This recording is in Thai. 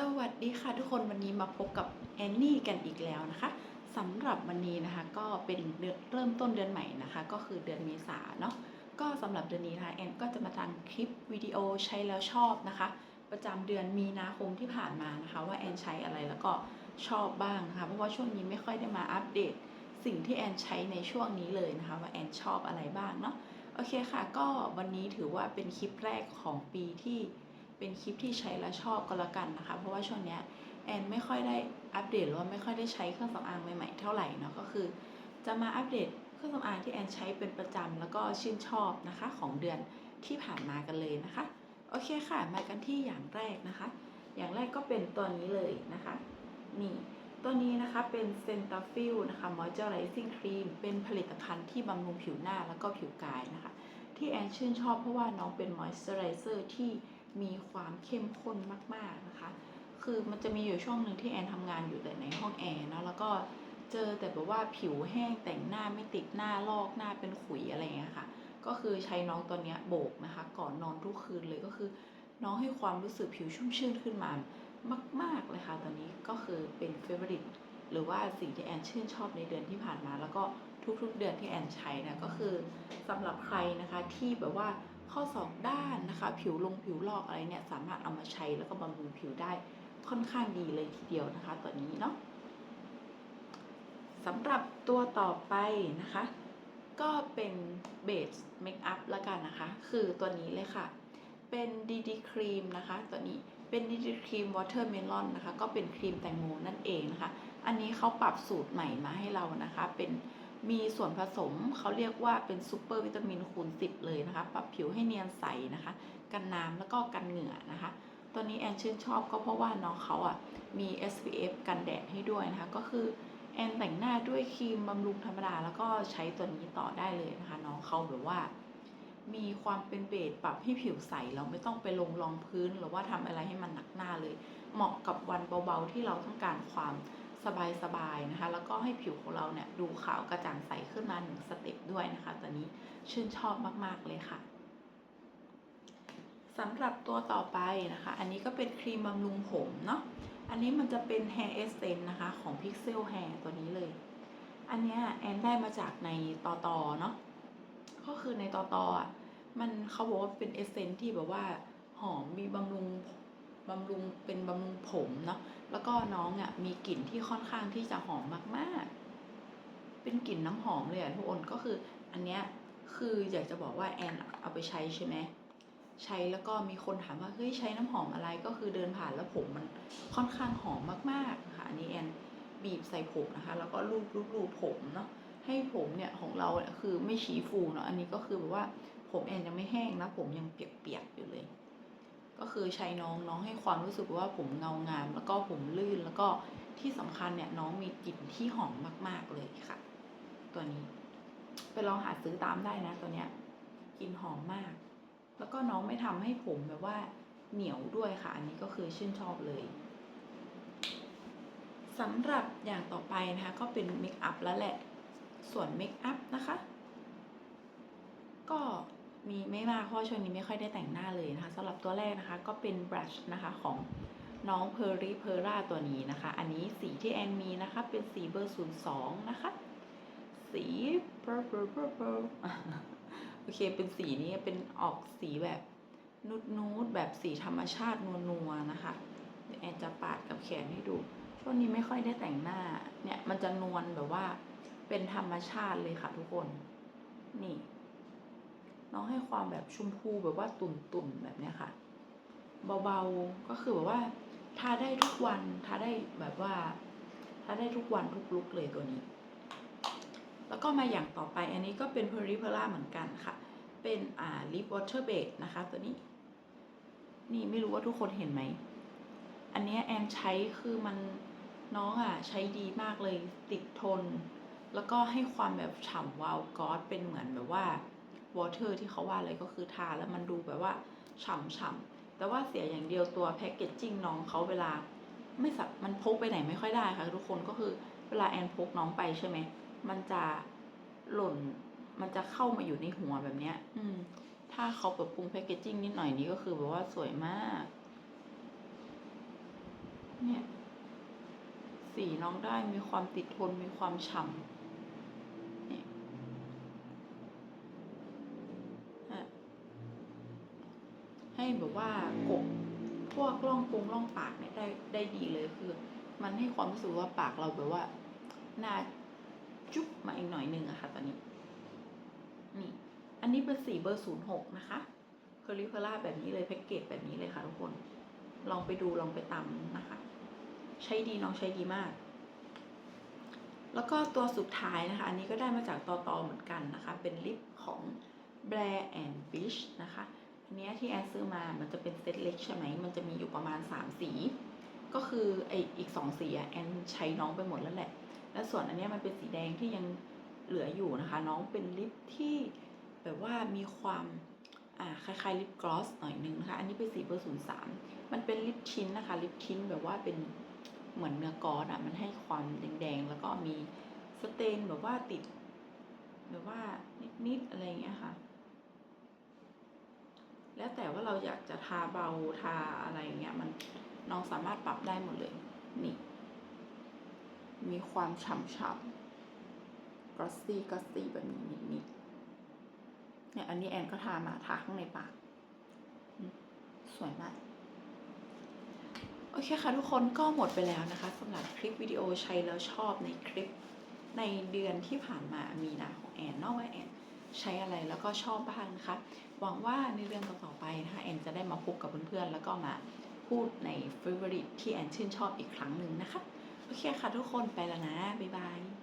สวัสดีค่ะทุกคนวันนี้มาพบกับแอนนี่กันอีกแล้วนะคะสำหรับวันนี้นะคะก็เป็นเนเริ่มต้นเดือนใหม่นะคะ ก็คือเดือนเมษาเนาะก็สำหรับเดือนนี้นะคะแอนก็จะมาทำคลิปวิดีโอใช้แล้วชอบนะคะ ประจำเดือนมีนาคมที่ผ่านมานะคะ ว่าแอนใช้อะไรแล้วก็ชอบบ้างนะคะเพราะว่าช่วงนี้ไม่ค่อยได้มาอัปเดต สิ่งที่แอนใช้ในช่วงนี้เลยนะคะว่าแอนชอบอะไรบ้างเนาะโอเคค่ะ ก็วันนี้ถือว่าเป็นคลิปแรกของปีที่ เป็นคลิปที่ใช้แล้วชอบก็แล้วกันนะคะ เพราะว่าช่วงเนี้ยแอนไม่ค่อยได้อัปเดตหรือว่าไม่ค่อยได้ใช้เครื่องสำอางใหม่ๆเท่าไหร่เนาะก็คือ จะมาอัปเดตเครื่องสำอางที่แอนใช้เป็นประจำแล้วก็ชื่นชอบนะคะของเดือนที่ผ่านมากันเลยนะคะ โอเคค่ะ มากันที่อย่างแรกนะคะ อย่างแรกก็เป็นตัวนี้เลยนะคะ นี่ตัวนี้นะคะเป็น c e n t a f i l นะคะ Moisturizing Cream เป็นผลิตภัณฑ์ที่บำรุงผิวหน้าแล้วก็ผิวกายนะคะ ที่แอนชื่นชอบเพราะว่าน้องเป็นมอยส์เจอไรเซอร์ที่ มีความเข้มข้นมาก ๆ นะคะ คือมันจะมีอยู่ช่วงหนึ่งที่แอนทำงานอยู่แต่ในห้องแอร์เนาะแล้วก็เจอแต่แบบว่าผิวแห้งแต่งหน้าไม่ติดหน้าลอกหน้าเป็นขุยอะไรเงี้ยค่ะ ก็คือใช้น้องตัวเนี้ยโบกนะคะ ก่อนนอนทุกคืนเลยก็คือ น้องให้ความรู้สึกผิวชุ่มชื่นขึ้นมามาก ๆเลยค่ะตอนนี้ก็คือเป็นเฟเวอริตหรือว่าสิ่งที่แอนชื่นชอบในเดือนที่ผ่านมา แล้วก็ทุกๆเดือนที่แอนใช้นะก็คือสำหรับใครนะคะที่แบบว่า ข้อศอกด้านนะคะ ผิวลงผิวลอกอะไรเนี่ยสามารถเอามาใช้แล้วก็บำรุงผิวได้ค่อนข้างดีเลยทีเดียวนะคะ ตัวนี้เนาะสำหรับตัวต่อไปนะคะ ก็เป็นเบสเมคอัพล้วกันนะคะ คือตัวนี้เลยค่ะ เป็นดีดีครีมนะคะ ตัวนี้เป็นดีดีครีมวอเตอร์เมลอนนะคะ ก็เป็นครีมแตงโมนั่นเองนะคะ อันนี้เขาปรับสูตรใหม่มาให้เรานะคะ เป็น มีส่วนผสมเขาเรียกว่าเป็นซูเปอร์วิตามินคูณ 10 เลยนะคะ ปรับผิวให้เนียนใสนะคะ กันน้ำแล้วก็กันเหงื่อนะคะ ตัวนี้แอนชื่นชอบก็เพราะว่าน้องเขาอะมี SPF กันแดดให้ด้วยนะคะ ก็คือแอนแต่งหน้าด้วยครีมบำรุงธรรมดา แล้วก็ใช้ตัวนี้ต่อได้เลยนะคะ น้องเขาแบบว่า มีความเป็นเบสปรับให้ผิวใสเราไม่ต้องไปลงรองพื้นหรือว่าทำอะไรให้มันหนักหน้าเลย เหมาะกับวันเบาๆที่เราต้องการความ สบายๆนะคะ แล้วก็ให้ผิวของเราเนี่ยดูขาวกระจ่างใสขึ้นมาหนึ่งสเต็ปด้วยนะคะตัวนี้ชื่นชอบมากๆเลยค่ะสำหรับตัวต่อไปนะคะ อันนี้ก็เป็นครีมบำรุงผมเนาะ อันนี้มันจะเป็น Hair Essence นะคะของ Pixel Hair ตัวนี้เลย อันเนี้ยแอนได้มาจากในตอตอเนาะ ก็คือในตอตอมันเขาบอกว่าเป็นเอเซนที่แบบว่าหอมมีบำรุง บำรุงเป็นบำรุงผมเนาะแล้วก็น้องอะมีกลิ่นที่ค่อนข้างที่จะหอมมากๆ เป็นกลิ่นน้ำหอมเลยอะทุกคนก็คืออันเนี้ยคืออยากจะบอกว่าแอนเอาไปใช้ใช่ไหมใช้แล้วก็มีคนถามว่าเฮ้ยใช้น้ำหอมอะไรก็คือเดินผ่านแล้วผมมันค่อนข้างหอมมากๆนะคะอันนี้แอนบีบใส่ผมนะคะ แล้วก็ลูบลูบลูบผมเนาะให้ผมเนี่ยของเราเนี่ยคือไม่ชี้ฟูเนาะอันนี้ก็คือแบบว่าผมแอนยังไม่แห้งนะผมยังเปียกๆ ก็คือใช้น้องน้องให้ความรู้สึกว่าผมเงางาม แล้วก็ผมลื่นแล้วก็ที่สำคัญเนี่ยน้องมีกลิ่นที่หอมมาก ๆเลยค่ะ ตัวนี้ไปลองหาซื้อตามได้นะ ตัวเนี้ยกลิ่นหอมมาก แล้วก็น้องไม่ทำให้ผมแบบว่าเหนียวด้วยค่ะ อันนี้ก็คือชื่นชอบเลยสำหรับอย่างต่อไปนะคะ ก็เป็นเมคอัพแล้วแหละ ส่วนเมคอัพนะคะ ก็ มีไม่มากเพราะช่วงนี้ไม่ค่อยได้แต่งหน้าเลยนะคะสำหรับตัวแรกนะคะก็เป็นบรัชนะคะของน้องเพอร์รี่เพอร่าตัวนี้นะคะ อันนี้สีที่แอนมีนะคะเป็นสีเบอร์ศูนย์สองนะคะ สีเปอร์เปอร์เปอร์เปอร์โอเคเป็นสีนี้เป็นออกสีแบบนูดนูดแบบสีธรรมชาตินัวๆนะคะเดี๋ยวแอนจะปาดกับแขนให้ดูช่วงนี้ไม่ค่อยได้แต่งหน้าเนี่ยมันจะนวลแบบว่าเป็นธรรมชาติเลยค่ะทุกคนนี่ น้องให้ความแบบชมพูแบบว่าตุ่นๆแบบเนี้ยค่ะ เบาๆก็คือแบบว่าทาได้ทุกวันทาได้แบบว่าทาได้ทุกวันทุกลุกเลยตัวนี้ แล้วก็มาอย่างต่อไปอันนี้ก็เป็น p e r i p e r a เหมือนกันค่ะ เป็นอ่า lip water base นะคะตัวนี้ นี่ไม่รู้ว่าทุกคนเห็นไหม อันนี้แอนใช้คือมันน้องอะใช้ดีมากเลยติดทน แล้วก็ให้ความแบบฉ่ำวาวกอสเป็นเหมือนแบบว่า วอเตอร์ที่เขาว่าเลยก็คือทาแล้วมันดูแบบว่าฉ่ำๆแต่ว่าเสียอย่างเดียวตัวแพคเกจจิ้งน้องเขาเวลาไม่สับมันพกไปไหนไม่ค่อยได้ค่ะ ทุกคนก็คือเวลาแอนพกน้องไปใช่ไหมมันจะหล่นมันจะเข้ามาอยู่ในหัวแบบเนี้ย อืม ถ้าเขาปรับปรุงแพคเกจจิ้งนิดหน่อยนี้ก็คือแบบว่าสวยมาก เนี่ย สีน้องได้มีความติดทนมีความฉ่ำเนี่ยอะ ให้แบบว่ากบพวกร่องปรุงร่องปากเนี่ยได้ได้ดีเลยคือ มันให้ความรู้สึกว่าปากเราแบบว่าหน้าจุ๊บมาอีกหน่อยหนึ่งอะค่ะตอนนี้ นี่ อันนี้เป็นสีเบอร์ศูนย์หกนะคะคอริเพล่าแบบนี้เลยแพ็กเกจแบบนี้เลยค่ะทุกคน ลองไปดูลองไปตามนะคะ ใช้ดีน้องใช้ดีมาก แล้วก็ตัวสุดท้ายนะคะ อันนี้ก็ได้มาจากตอตอเหมือนกันนะคะ เป็นลิปของ Blair and Beach นะคะ เนี้ยที่แอนซื้อมา มันจะเป็นเซตเล็กใช่ไหม มันจะมีอยู่ประมาณ 3 สี ก็คือไออีก 2 สีอะแอนใช้น้องไปหมดแล้วแหละ และส่วนอันเนี้ยมันเป็นสีแดงที่ยังเหลืออยู่นะคะ น้องเป็นลิปที่แบบว่ามีความอ่าคล้ายๆลิปกลอสหน่อยนึงนะคะ อันนี้เป็นสีเบอร์ศูนย์สามมันเป็นลิปชิ้นนะคะ ลิปชิ้นแบบว่าเป็นเหมือนเนื้อกอสอะมันให้ความแดงๆ แล้วก็มีสเตนแบบว่าติด แบบว่านิดๆอะไรอย่างเงี้ยค่ะ แล้วแต่ว่าเราอยากจะทาเบาทาอะไรอย่างเงี้ยมันน้องสามารถปรับได้หมดเลย นี่ มีความฉ่ำๆกรอสซี่กรอสซี่แบบนี้นิดๆเนี่ยอันนี้แอนก็ทามาทาข้างในปากสวยมากโอเคค่ะทุกคนก็หมดไปแล้วนะคะสำหรับคลิปวิดีโอใช้แล้วชอบในคลิปในเดือนที่ผ่านมามีนาของแอนนอกว่าแอน ใช้อะไรแล้วก็ชอบบ้างนะคะ หวังว่าในเรื่องต่อๆไปนะคะแอนจะได้มาพบกับเพื่อนๆแล้วก็มาพูดใน favorite ที่แอนชื่นชอบอีกครั้งหนึ่งนะคะ โอเคค่ะทุกคนไปแล้วนะ บ๊ายบาย